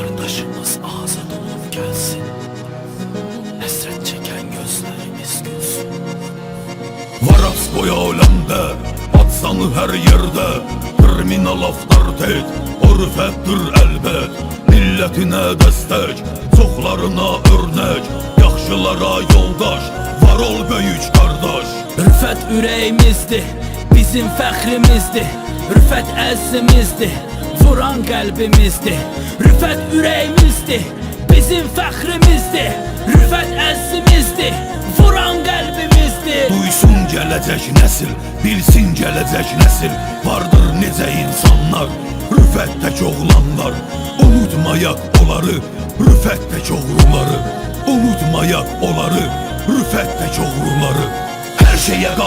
Kardeşimiz azat olup gelsin. Esret çeken gözlerimiz gülsün. Varas boya alemde Atsanı her yerde. Kriminal aflar tek Örfettir elbet. Milletine destek Çoxlarına örnek. Yaxşılara yoldaş Var ol böyük kardeş. Rüfət ürəyimizdir Bizim fəxrimizdir Rüfət əzimizdir Kur'an kalbimizdi Rüfet yüreğimizdi Bizim fəxrimizdi Rüfet əzimizdi Vuran qəlbimizdi Duysun gələcək nəsil Bilsin gələcək nəsil Vardır necə insanlar Rüfətdək oğlanlar Unutmayak onları Rüfətdək oğruları Unutmayak onları Rüfətdək oğruları Her şeye qal